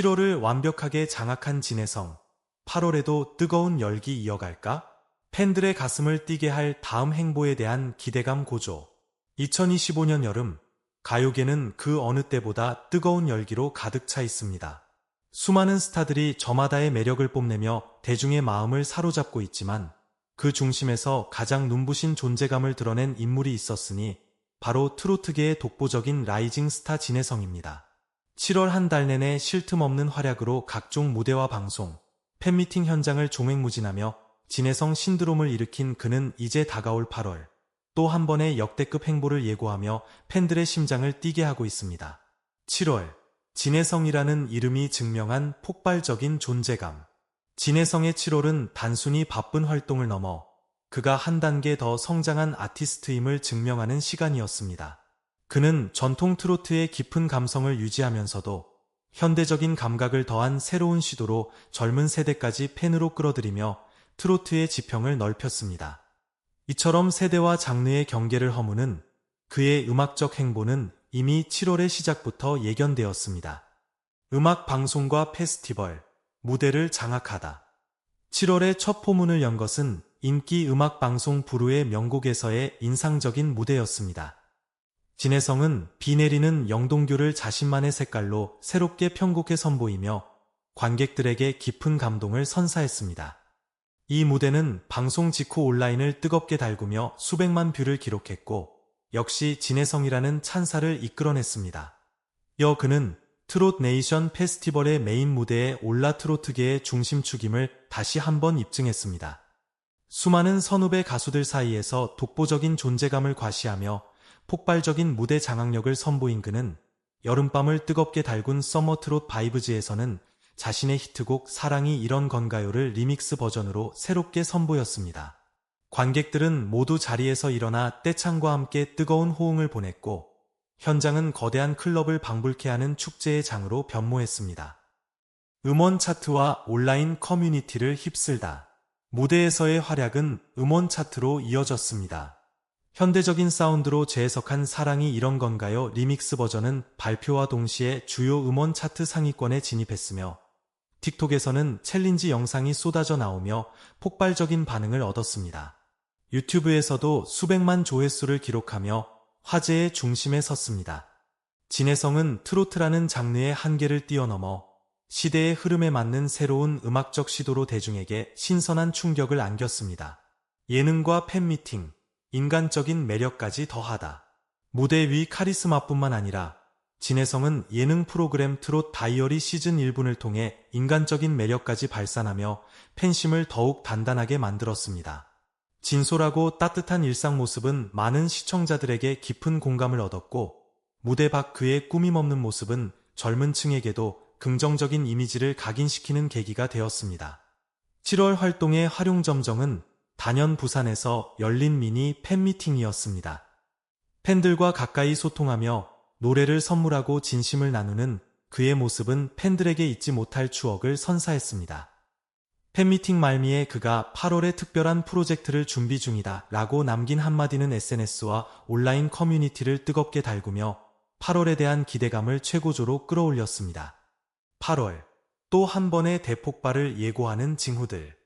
7월을 완벽하게 장악한 진해성. 8월에도 뜨거운 열기 이어갈까? 팬들의 가슴을 뛰게 할 다음 행보에 대한 기대감 고조. 2025년 여름, 가요계는 그 어느 때보다 뜨거운 열기로 가득 차 있습니다. 수많은 스타들이 저마다의 매력을 뽐내며 대중의 마음을 사로잡고 있지만 그 중심에서 가장 눈부신 존재감을 드러낸 인물이 있었으니 바로 트로트계의 독보적인 라이징 스타 진혜성입니다. 7월 한 달 내내 쉴 틈 없는 활약으로 각종 무대와 방송, 팬미팅 현장을 종횡무진하며 진혜성 신드롬을 일으킨 그는 이제 다가올 8월 또 한 번의 역대급 행보를 예고하며 팬들의 심장을 뛰게 하고 있습니다. 7월 진혜성이라는 이름이 증명한 폭발적인 존재감 진혜성의 7월은 단순히 바쁜 활동을 넘어 그가 한 단계 더 성장한 아티스트임을 증명하는 시간이었습니다. 그는 전통 트로트의 깊은 감성을 유지하면서도 현대적인 감각을 더한 새로운 시도로 젊은 세대까지 팬으로 끌어들이며 트로트의 지평을 넓혔습니다. 이처럼 세대와 장르의 경계를 허무는 그의 음악적 행보는 이미 7월의 시작부터 예견되었습니다. 음악 방송과 페스티벌, 무대를 장악하다. 7월의 첫 포문을 연 것은 인기 음악 방송 부르의 명곡에서의 인상적인 무대였습니다. 진혜성은 비 내리는 영동교를 자신만의 색깔로 새롭게 편곡해 선보이며 관객들에게 깊은 감동을 선사했습니다. 이 무대는 방송 직후 온라인을 뜨겁게 달구며 수백만 뷰를 기록했고 역시 진혜성이라는 찬사를 이끌어냈습니다. 여 그는 트롯 네이션 페스티벌의 메인 무대에 올라 트로트계의 중심축임을 다시 한번 입증했습니다. 수많은 선후배 가수들 사이에서 독보적인 존재감을 과시하며 폭발적인 무대 장악력을 선보인 그는 여름밤을 뜨겁게 달군 서머 트롯 바이브즈에서는 자신의 히트곡 사랑이 이런 건가요를 리믹스 버전으로 새롭게 선보였습니다. 관객들은 모두 자리에서 일어나 떼창과 함께 뜨거운 호응을 보냈고 현장은 거대한 클럽을 방불케 하는 축제의 장으로 변모했습니다. 음원 차트와 온라인 커뮤니티를 휩쓸다. 무대에서의 활약은 음원 차트로 이어졌습니다. 현대적인 사운드로 재해석한 사랑이 이런 건가요? 리믹스 버전은 발표와 동시에 주요 음원 차트 상위권에 진입했으며 틱톡에서는 챌린지 영상이 쏟아져 나오며 폭발적인 반응을 얻었습니다. 유튜브에서도 수백만 조회수를 기록하며 화제의 중심에 섰습니다. 진혜성은 트로트라는 장르의 한계를 뛰어넘어 시대의 흐름에 맞는 새로운 음악적 시도로 대중에게 신선한 충격을 안겼습니다. 예능과 팬미팅, 인간적인 매력까지 더하다. 무대 위 카리스마뿐만 아니라 진혜성은 예능 프로그램 트롯 다이어리 시즌 1분을 통해 인간적인 매력까지 발산하며 팬심을 더욱 단단하게 만들었습니다. 진솔하고 따뜻한 일상 모습은 많은 시청자들에게 깊은 공감을 얻었고 무대 밖 그의 꾸밈 없는 모습은 젊은 층에게도 긍정적인 이미지를 각인시키는 계기가 되었습니다. 7월 활동의 활용점정은 단연 부산에서 열린 미니 팬미팅이었습니다. 팬들과 가까이 소통하며 노래를 선물하고 진심을 나누는 그의 모습은 팬들에게 잊지 못할 추억을 선사했습니다. 팬미팅 말미에 그가 8월에 특별한 프로젝트를 준비 중이다 라고 남긴 한마디는 SNS와 온라인 커뮤니티를 뜨겁게 달구며 8월에 대한 기대감을 최고조로 끌어올렸습니다. 8월 또 한 번의 대폭발을 예고하는 징후들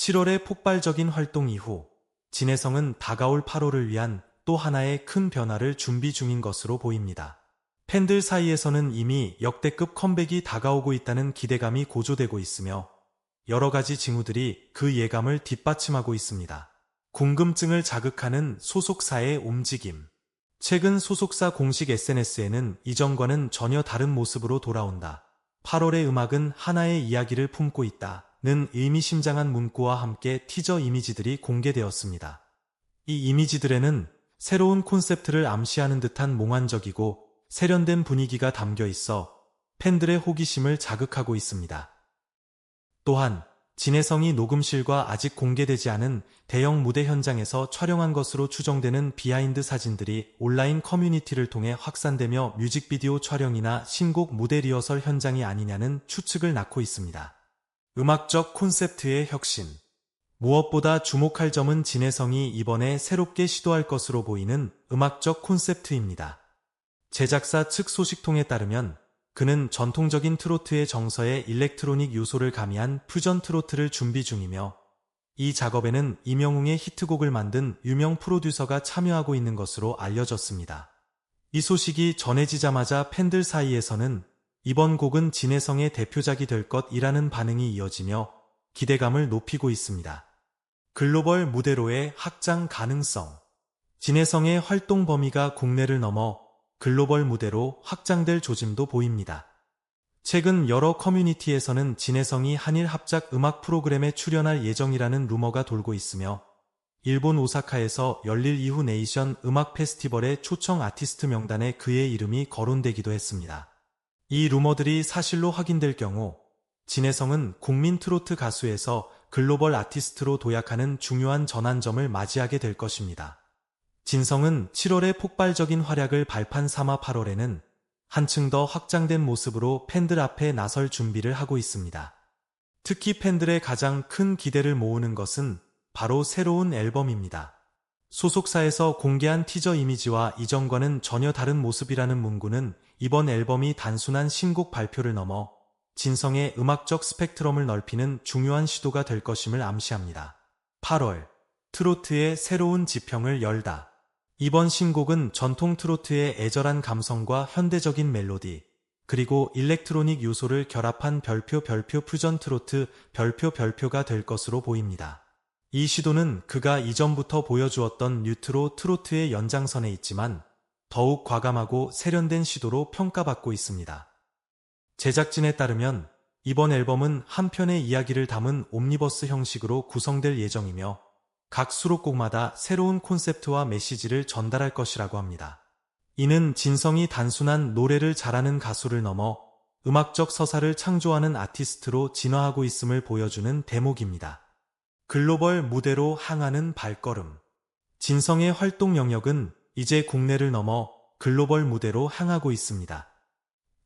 7월의 폭발적인 활동 이후 진혜성은 다가올 8월을 위한 또 하나의 큰 변화를 준비 중인 것으로 보입니다. 팬들 사이에서는 이미 역대급 컴백이 다가오고 있다는 기대감이 고조되고 있으며 여러 가지 징후들이 그 예감을 뒷받침하고 있습니다. 궁금증을 자극하는 소속사의 움직임. 최근 소속사 공식 SNS에는 이전과는 전혀 다른 모습으로 돌아온다. 8월의 음악은 하나의 이야기를 품고 있다. 는 의미심장한 문구와 함께 티저 이미지들이 공개되었습니다. 이 이미지들에는 새로운 콘셉트를 암시하는 듯한 몽환적이고 세련된 분위기가 담겨 있어 팬들의 호기심을 자극하고 있습니다. 또한 진혜성이 녹음실과 아직 공개되지 않은 대형 무대 현장에서 촬영한 것으로 추정되는 비하인드 사진들이 온라인 커뮤니티를 통해 확산되며 뮤직비디오 촬영이나 신곡 무대 리허설 현장이 아니냐는 추측을 낳고 있습니다. 음악적 콘셉트의 혁신. 무엇보다 주목할 점은 진혜성이 이번에 새롭게 시도할 것으로 보이는 음악적 콘셉트입니다. 제작사 측 소식통에 따르면 그는 전통적인 트로트의 정서에 일렉트로닉 요소를 가미한 퓨전 트로트를 준비 중이며 이 작업에는 이명웅의 히트곡을 만든 유명 프로듀서가 참여하고 있는 것으로 알려졌습니다. 이 소식이 전해지자마자 팬들 사이에서는 이번 곡은 진혜성의 대표작이 될 것이라는 반응이 이어지며 기대감을 높이고 있습니다. 글로벌 무대로의 확장 가능성 진혜성의 활동 범위가 국내를 넘어 글로벌 무대로 확장될 조짐도 보입니다. 최근 여러 커뮤니티에서는 진혜성이 한일 합작 음악 프로그램에 출연할 예정이라는 루머가 돌고 있으며 일본 오사카에서 열릴 이후 네이션 음악 페스티벌의 초청 아티스트 명단에 그의 이름이 거론되기도 했습니다. 이 루머들이 사실로 확인될 경우 진혜성은 국민 트로트 가수에서 글로벌 아티스트로 도약하는 중요한 전환점을 맞이하게 될 것입니다. 진성은 7월에 폭발적인 활약을 발판 삼아 8월에는 한층 더 확장된 모습으로 팬들 앞에 나설 준비를 하고 있습니다. 특히 팬들의 가장 큰 기대를 모으는 것은 바로 새로운 앨범입니다. 소속사에서 공개한 티저 이미지와 이전과는 전혀 다른 모습이라는 문구는 이번 앨범이 단순한 신곡 발표를 넘어 진성의 음악적 스펙트럼을 넓히는 중요한 시도가 될 것임을 암시합니다. 8월 트로트의 새로운 지평을 열다. 이번 신곡은 전통 트로트의 애절한 감성과 현대적인 멜로디, 그리고 일렉트로닉 요소를 결합한 별표 별표 퓨전 트로트 별표 별표가 될 것으로 보입니다. 이 시도는 그가 이전부터 보여주었던 뉴트로 트로트의 연장선에 있지만 더욱 과감하고 세련된 시도로 평가받고 있습니다. 제작진에 따르면 이번 앨범은 한 편의 이야기를 담은 옴니버스 형식으로 구성될 예정이며 각 수록곡마다 새로운 콘셉트와 메시지를 전달할 것이라고 합니다. 이는 진성이 단순한 노래를 잘하는 가수를 넘어 음악적 서사를 창조하는 아티스트로 진화하고 있음을 보여주는 대목입니다. 글로벌 무대로 향하는 발걸음. 진성의 활동 영역은 이제 국내를 넘어 글로벌 무대로 향하고 있습니다.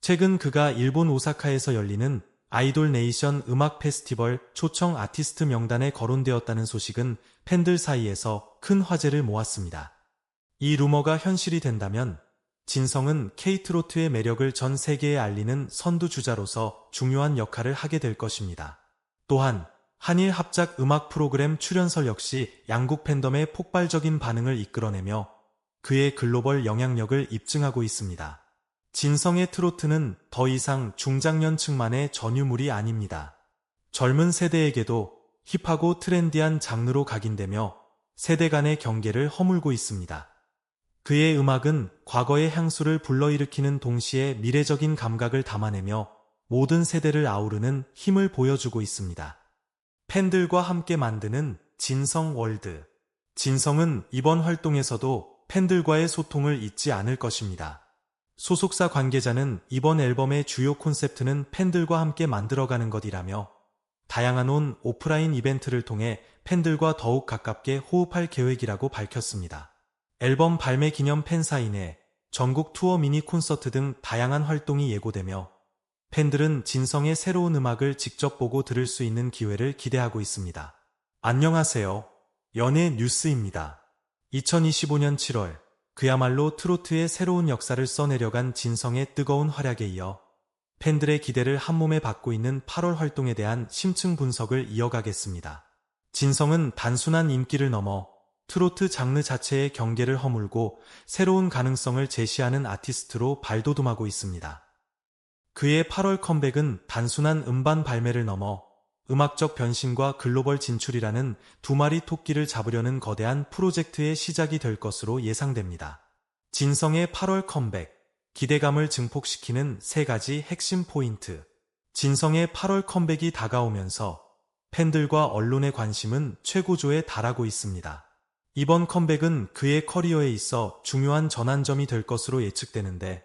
최근 그가 일본 오사카에서 열리는 아이돌 네이션 음악 페스티벌 초청 아티스트 명단에 거론되었다는 소식은 팬들 사이에서 큰 화제를 모았습니다. 이 루머가 현실이 된다면 진성은 케이트로트의 매력을 전 세계에 알리는 선두주자로서 중요한 역할을 하게 될 것입니다. 또한 한일 합작 음악 프로그램 출연설 역시 양국 팬덤의 폭발적인 반응을 이끌어내며 그의 글로벌 영향력을 입증하고 있습니다. 진성의 트로트는 더 이상 중장년층만의 전유물이 아닙니다. 젊은 세대에게도 힙하고 트렌디한 장르로 각인되며 세대 간의 경계를 허물고 있습니다. 그의 음악은 과거의 향수를 불러일으키는 동시에 미래적인 감각을 담아내며 모든 세대를 아우르는 힘을 보여주고 있습니다. 팬들과 함께 만드는 진성 월드. 진성은 이번 활동에서도 팬들과의 소통을 잊지 않을 것입니다. 소속사 관계자는 이번 앨범의 주요 콘셉트는 팬들과 함께 만들어가는 것이라며 다양한 온 오프라인 이벤트를 통해 팬들과 더욱 가깝게 호흡할 계획이라고 밝혔습니다. 앨범 발매 기념 팬사인회, 전국 투어 미니 콘서트 등 다양한 활동이 예고되며 팬들은 진성의 새로운 음악을 직접 보고 들을 수 있는 기회를 기대하고 있습니다. 안녕하세요. 연예 뉴스입니다. 2025년 7월 그야말로 트로트의 새로운 역사를 써내려간 진성의 뜨거운 활약에 이어 팬들의 기대를 한몸에 받고 있는 8월 활동에 대한 심층 분석을 이어가겠습니다. 진성은 단순한 인기를 넘어 트로트 장르 자체의 경계를 허물고 새로운 가능성을 제시하는 아티스트로 발돋움하고 있습니다. 그의 8월 컴백은 단순한 음반 발매를 넘어 음악적 변신과 글로벌 진출이라는 두 마리 토끼를 잡으려는 거대한 프로젝트의 시작이 될 것으로 예상됩니다. 진성의 8월 컴백, 기대감을 증폭시키는 세 가지 핵심 포인트. 진성의 8월 컴백이 다가오면서 팬들과 언론의 관심은 최고조에 달하고 있습니다. 이번 컴백은 그의 커리어에 있어 중요한 전환점이 될 것으로 예측되는데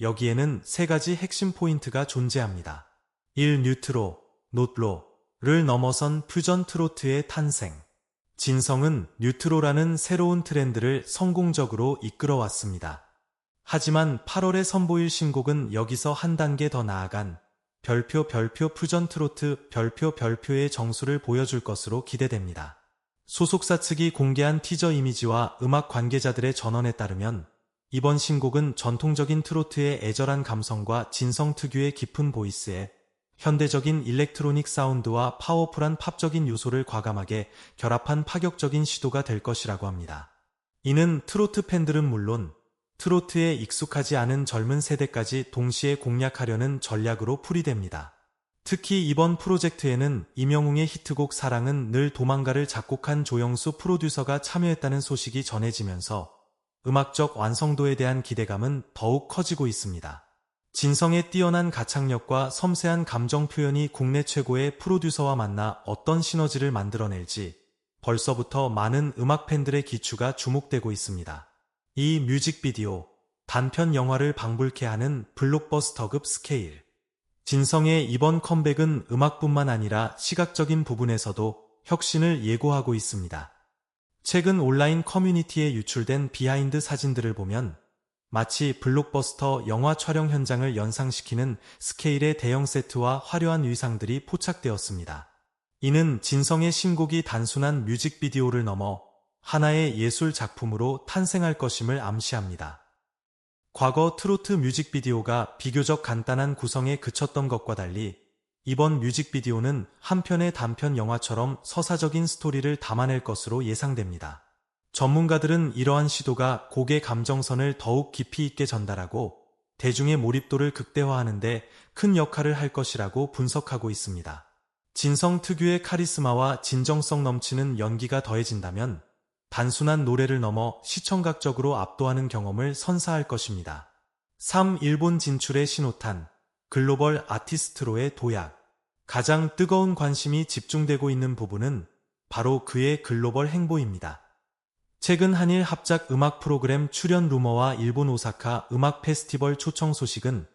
여기에는 세 가지 핵심 포인트가 존재합니다. 1. 뉴트로, 노트로, 를 넘어선 퓨전 트로트의 탄생. 진성은 뉴트로라는 새로운 트렌드를 성공적으로 이끌어왔습니다. 하지만 8월에 선보일 신곡은 여기서 한 단계 더 나아간 별표 별표 퓨전 트로트 별표 별표의 정수를 보여줄 것으로 기대됩니다. 소속사 측이 공개한 티저 이미지와 음악 관계자들의 전언에 따르면 이번 신곡은 전통적인 트로트의 애절한 감성과 진성 특유의 깊은 보이스에 현대적인 일렉트로닉 사운드와 파워풀한 팝적인 요소를 과감하게 결합한 파격적인 시도가 될 것이라고 합니다. 이는 트로트 팬들은 물론 트로트에 익숙하지 않은 젊은 세대까지 동시에 공략하려는 전략으로 풀이됩니다. 특히 이번 프로젝트에는 임영웅의 히트곡 사랑은 늘 도망가를 작곡한 조영수 프로듀서가 참여했다는 소식이 전해지면서 음악적 완성도에 대한 기대감은 더욱 커지고 있습니다. 진성의 뛰어난 가창력과 섬세한 감정 표현이 국내 최고의 프로듀서와 만나 어떤 시너지를 만들어낼지 벌써부터 많은 음악 팬들의 기추가 주목되고 있습니다. 이 뮤직비디오, 단편 영화를 방불케 하는 블록버스터급 스케일. 진성의 이번 컴백은 음악뿐만 아니라 시각적인 부분에서도 혁신을 예고하고 있습니다. 최근 온라인 커뮤니티에 유출된 비하인드 사진들을 보면 마치 블록버스터 영화 촬영 현장을 연상시키는 스케일의 대형 세트와 화려한 의상들이 포착되었습니다. 이는 진성의 신곡이 단순한 뮤직비디오를 넘어 하나의 예술 작품으로 탄생할 것임을 암시합니다. 과거 트로트 뮤직비디오가 비교적 간단한 구성에 그쳤던 것과 달리 이번 뮤직비디오는 한 편의 단편 영화처럼 서사적인 스토리를 담아낼 것으로 예상됩니다. 전문가들은 이러한 시도가 곡의 감정선을 더욱 깊이 있게 전달하고 대중의 몰입도를 극대화하는 데 큰 역할을 할 것이라고 분석하고 있습니다. 진성 특유의 카리스마와 진정성 넘치는 연기가 더해진다면 단순한 노래를 넘어 시청각적으로 압도하는 경험을 선사할 것입니다. 3. 일본 진출의 신호탄 글로벌 아티스트로의 도약 가장 뜨거운 관심이 집중되고 있는 부분은 바로 그의 글로벌 행보입니다. 최근 한일 합작 음악 프로그램 출연 루머와 일본 오사카 음악 페스티벌 초청 소식은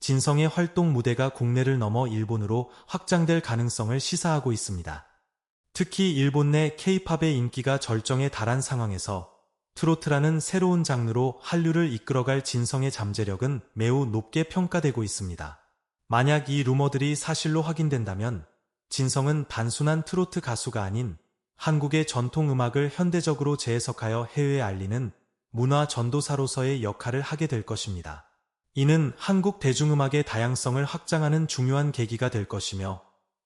진성의 활동 무대가 국내를 넘어 일본으로 확장될 가능성을 시사하고 있습니다. 특히 일본 내 케이팝의 인기가 절정에 달한 상황에서 트로트라는 새로운 장르로 한류를 이끌어갈 진성의 잠재력은 매우 높게 평가되고 있습니다. 만약 이 루머들이 사실로 확인된다면 진성은 단순한 트로트 가수가 아닌 한국의 전통 음악을 현대적으로 재해석하여 해외에 알리는 문화 전도사로서의 역할을 하게 될 것입니다. 이는 한국 대중음악의 다양성을 확장하는 중요한 계기가 될 것이며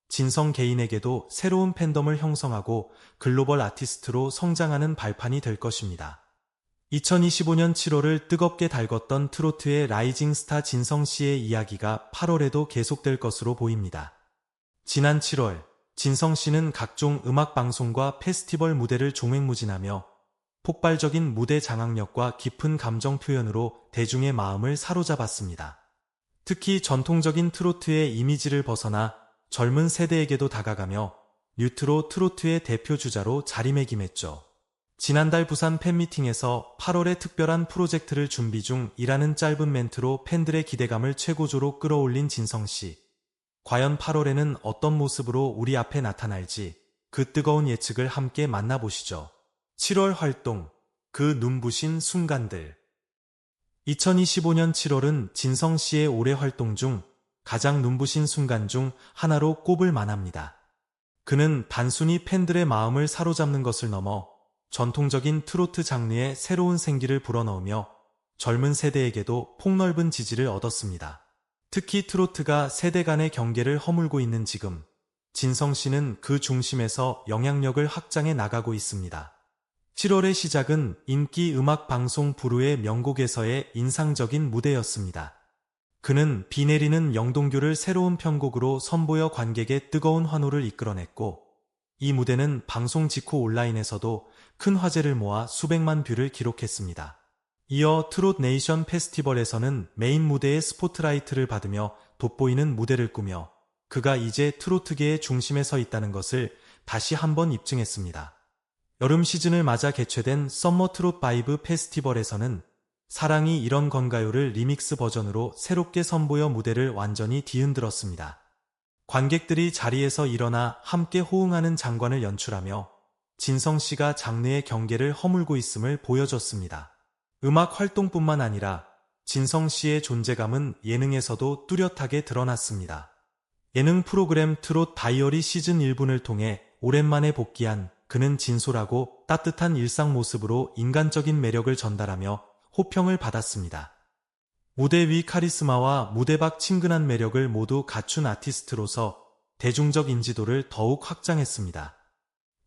진성 개인에게도 새로운 팬덤을 형성하고 글로벌 아티스트로 성장하는 발판이 될 것입니다. 2025년 7월을 뜨겁게 달궜던 트로트의 라이징 스타 진성 씨의 이야기가 8월에도 계속될 것으로 보입니다. 지난 7월, 진성 씨는 각종 음악 방송과 페스티벌 무대를 종횡무진하며 폭발적인 무대 장악력과 깊은 감정 표현으로 대중의 마음을 사로잡았습니다. 특히 전통적인 트로트의 이미지를 벗어나 젊은 세대에게도 다가가며 뉴트로 트로트의 대표 주자로 자리매김했죠. 지난달 부산 팬미팅에서 8월에 특별한 프로젝트를 준비 중이라는 짧은 멘트로 팬들의 기대감을 최고조로 끌어올린 진성 씨. 과연 8월에는 어떤 모습으로 우리 앞에 나타날지 그 뜨거운 예측을 함께 만나보시죠. 7월 활동, 그 눈부신 순간들. 2025년 7월은 진성 씨의 올해 활동 중 가장 눈부신 순간 중 하나로 꼽을 만합니다. 그는 단순히 팬들의 마음을 사로잡는 것을 넘어 전통적인 트로트 장르에 새로운 생기를 불어넣으며 젊은 세대에게도 폭넓은 지지를 얻었습니다. 특히 트로트가 세대 간의 경계를 허물고 있는 지금, 진성 씨는 그 중심에서 영향력을 확장해 나가고 있습니다. 7월의 시작은 인기 음악 방송 부르의 명곡에서의 인상적인 무대였습니다. 그는 비 내리는 영동교를 새로운 편곡으로 선보여 관객의 뜨거운 환호를 이끌어냈고, 이 무대는 방송 직후 온라인에서도 큰 화제를 모아 수백만 뷰를 기록했습니다. 이어 트롯 네이션 페스티벌에서는 메인 무대의 스포트라이트를 받으며 돋보이는 무대를 꾸며 그가 이제 트로트계의 중심에 서 있다는 것을 다시 한번 입증했습니다. 여름 시즌을 맞아 개최된 썸머 트롯 바이브 페스티벌에서는 사랑이 이런 건가요를 리믹스 버전으로 새롭게 선보여 무대를 완전히 뒤흔들었습니다. 관객들이 자리에서 일어나 함께 호응하는 장관을 연출하며 진성 씨가 장르의 경계를 허물고 있음을 보여줬습니다. 음악 활동뿐만 아니라 진성 씨의 존재감은 예능에서도 뚜렷하게 드러났습니다. 예능 프로그램 트롯 다이어리 시즌 1분을 통해 오랜만에 복귀한 그는 진솔하고 따뜻한 일상 모습으로 인간적인 매력을 전달하며 호평을 받았습니다. 무대 위 카리스마와 무대 밖 친근한 매력을 모두 갖춘 아티스트로서 대중적 인지도를 더욱 확장했습니다.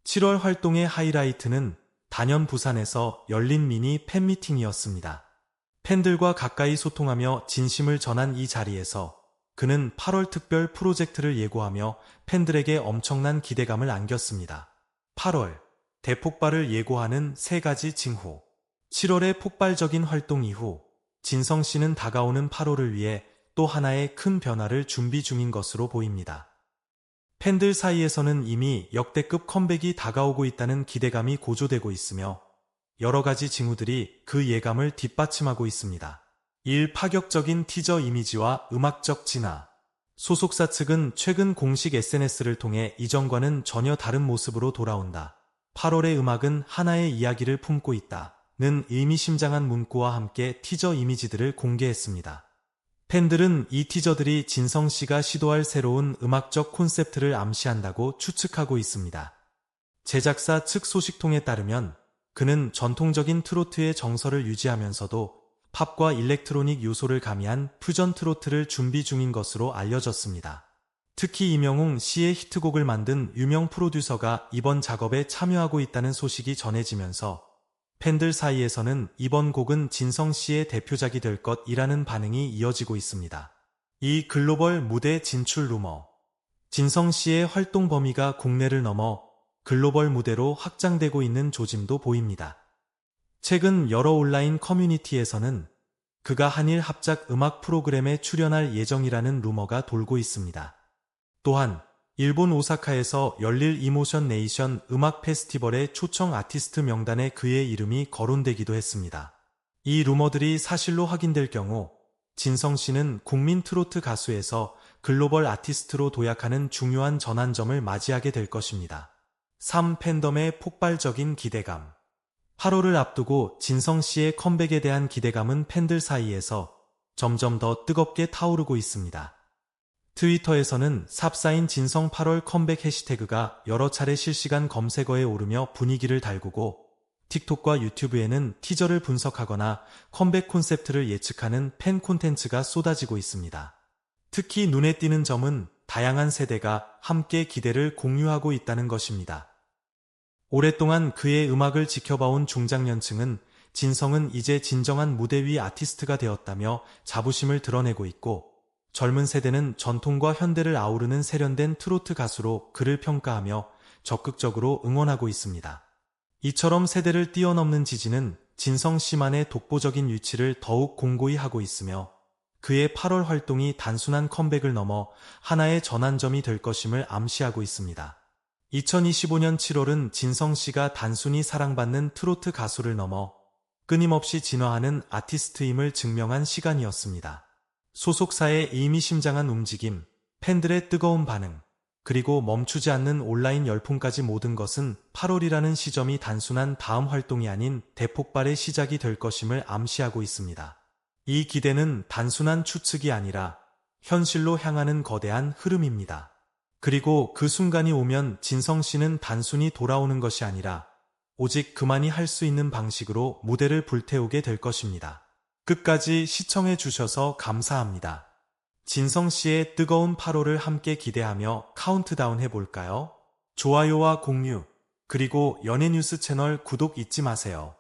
7월 활동의 하이라이트는 단연 부산에서 열린 미니 팬미팅이었습니다. 팬들과 가까이 소통하며 진심을 전한 이 자리에서 그는 8월 특별 프로젝트를 예고하며 팬들에게 엄청난 기대감을 안겼습니다. 8월 대폭발을 예고하는 세 가지 징후 7월의 폭발적인 활동 이후 진성 씨는 다가오는 8월을 위해 또 하나의 큰 변화를 준비 중인 것으로 보입니다. 팬들 사이에서는 이미 역대급 컴백이 다가오고 있다는 기대감이 고조되고 있으며 여러 가지 징후들이 그 예감을 뒷받침하고 있습니다. 1. 파격적인 티저 이미지와 음악적 진화 소속사 측은 최근 공식 SNS를 통해 이전과는 전혀 다른 모습으로 돌아온다. 8월의 음악은 하나의 이야기를 품고 있다. 는 의미심장한 문구와 함께 티저 이미지들을 공개했습니다. 팬들은 이 티저들이 진성 씨가 시도할 새로운 음악적 콘셉트를 암시한다고 추측하고 있습니다. 제작사 측 소식통에 따르면 그는 전통적인 트로트의 정서를 유지하면서도 팝과 일렉트로닉 요소를 가미한 퓨전 트로트를 준비 중인 것으로 알려졌습니다. 특히 이명웅 씨의 히트곡을 만든 유명 프로듀서가 이번 작업에 참여하고 있다는 소식이 전해지면서 팬들 사이에서는 이번 곡은 진성 씨의 대표작이 될 것이라는 반응이 이어지고 있습니다. 이 글로벌 무대 진출 루머. 진성 씨의 활동 범위가 국내를 넘어 글로벌 무대로 확장되고 있는 조짐도 보입니다. 최근 여러 온라인 커뮤니티에서는 그가 한일 합작 음악 프로그램에 출연할 예정이라는 루머가 돌고 있습니다. 또한 일본 오사카에서 열릴 이모션 네이션 음악 페스티벌의 초청 아티스트 명단에 그의 이름이 거론되기도 했습니다. 이 루머들이 사실로 확인될 경우 진성 씨는 국민 트로트 가수에서 글로벌 아티스트로 도약하는 중요한 전환점을 맞이하게 될 것입니다. 3. 팬덤의 폭발적인 기대감 8월을 앞두고 진성 씨의 컴백에 대한 기대감은 팬들 사이에서 점점 더 뜨겁게 타오르고 있습니다. 트위터에서는 삽사인 진성 8월 컴백 해시태그가 여러 차례 실시간 검색어에 오르며 분위기를 달구고 틱톡과 유튜브에는 티저를 분석하거나 컴백 콘셉트를 예측하는 팬 콘텐츠가 쏟아지고 있습니다. 특히 눈에 띄는 점은 다양한 세대가 함께 기대를 공유하고 있다는 것입니다. 오랫동안 그의 음악을 지켜봐온 중장년층은 진성은 이제 진정한 무대 위 아티스트가 되었다며 자부심을 드러내고 있고 젊은 세대는 전통과 현대를 아우르는 세련된 트로트 가수로 그를 평가하며 적극적으로 응원하고 있습니다. 이처럼 세대를 뛰어넘는 지지는 진성 씨만의 독보적인 위치를 더욱 공고히 하고 있으며 그의 8월 활동이 단순한 컴백을 넘어 하나의 전환점이 될 것임을 암시하고 있습니다. 2025년 7월은 진성 씨가 단순히 사랑받는 트로트 가수를 넘어 끊임없이 진화하는 아티스트임을 증명한 시간이었습니다. 소속사의 의미심장한 움직임, 팬들의 뜨거운 반응, 그리고 멈추지 않는 온라인 열풍까지 모든 것은 8월이라는 시점이 단순한 다음 활동이 아닌 대폭발의 시작이 될 것임을 암시하고 있습니다. 이 기대는 단순한 추측이 아니라 현실로 향하는 거대한 흐름입니다. 그리고 그 순간이 오면 진성 씨는 단순히 돌아오는 것이 아니라 오직 그만이 할 수 있는 방식으로 무대를 불태우게 될 것입니다. 끝까지 시청해 주셔서 감사합니다. 진성 씨의 뜨거운 8호를 함께 기대하며 카운트다운 해볼까요? 좋아요와 공유, 그리고 연예뉴스 채널 구독 잊지 마세요.